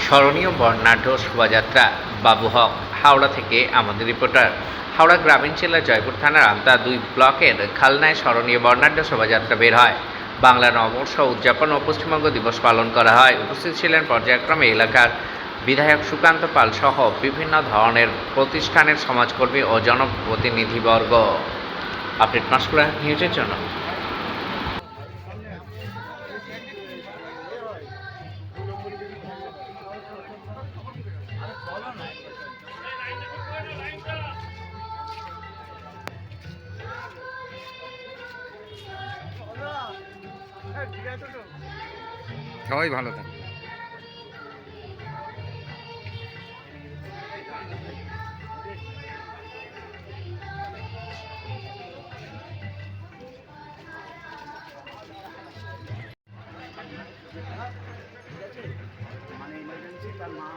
স্মরণীয় বর্ণাঢ্য শোভাযাত্রা বাবু হক, হাওড়া থেকে আমাদের রিপোর্টার। হাওড়া গ্রামীণ জেলার জয়পুর থানার আমতা দুই ব্লকের খালনায় স্মরণীয় বর্ণাঢ্য শোভাযাত্রা বের হয়। বাংলা নববর্ষ উদযাপন ও পশ্চিমবঙ্গ দিবস পালন করা হয়। উপস্থিত ছিলেন পর্যায়ক্রমে এলাকার বিধায়ক সুকান্ত পাল সহ বিভিন্ন ধরনের প্রতিষ্ঠানের সমাজকর্মী ও জনপ্রতিনিধিবর্গ। আপডেট মাসকুড়া নিউজের জন্য। সবাই ভালো থাকে। মানে ইমার্জেন্সি তার মা